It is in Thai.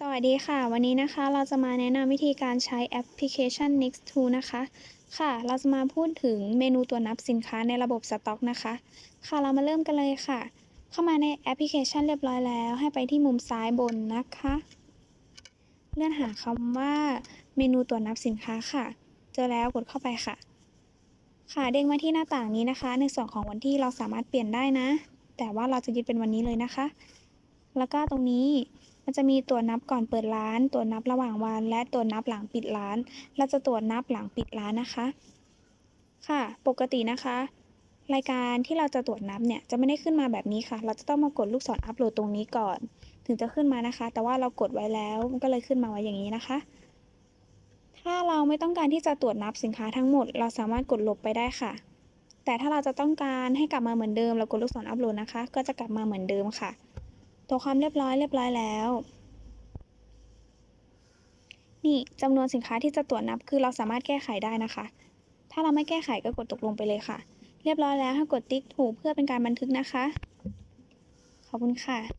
สวัสดีค่ะ วันนี้นะคะเราจะมาแนะนำวิธีการใช้แอปพลิเคชัน Next2 นะคะ ค่ะ เราจะมาพูดถึงเมนูตัวนับสินค้าในระบบสต็อกนะคะ ค่ะเรามาเริ่มกันเลยค่ะ เข้ามาในแอปพลิเคชันเรียบร้อยแล้ว ให้ไปที่มุมซ้ายบนนะคะ เลื่อนหาคำว่าเมนูตัวนับสินค้าค่ะ เจอแล้วกดเข้าไปค่ะ ค่ะเด้งมาที่หน้าต่างนี้นะคะ ในส่วนของวันที่เราสามารถเปลี่ยนได้นะ แต่ว่าเราจะยึดเป็นวันนี้เลยนะคะ แล้วก็ตรงนี้ มันจะมีตัวนับก่อนเปิดร้าน ตัวนับระหว่างวัน และตัวนับหลังปิดร้าน เราจะตรวจนับหลังปิดร้านนะคะ ค่ะ ปกตินะคะ รายการที่เราจะตรวจนับเนี่ยจะไม่ได้ขึ้นมาแบบนี้ค่ะ เราจะต้องมากดลูกศรอัปโหลดตรงนี้ก่อน ถึงจะขึ้นมานะคะ แต่ว่าเรากดไว้แล้วมันก็เลยขึ้นมาไว้อย่างนี้นะคะถ้าเราไม่ต้องการที่จะตรวจนับสินค้าทั้งหมด เราสามารถกดลบไปได้ค่ะ แต่ถ้าเราจะต้องการให้กลับมาเหมือนเดิม เรากดลูกศรอัปโหลดนะคะ ก็จะกลับมาเหมือนเดิมค่ะ ตัวความเรียบร้อยเรียบร้อยแล้ว นี่จำนวนสินค้าที่จะตรวจนับคือเราสามารถแก้ไขได้นะคะ ถ้าเราไม่แก้ไขก็กดตกลงไปเลยค่ะ เรียบร้อยแล้วให้กดติ๊กถูกเพื่อเป็นการบันทึกนะคะ ขอบคุณค่ะ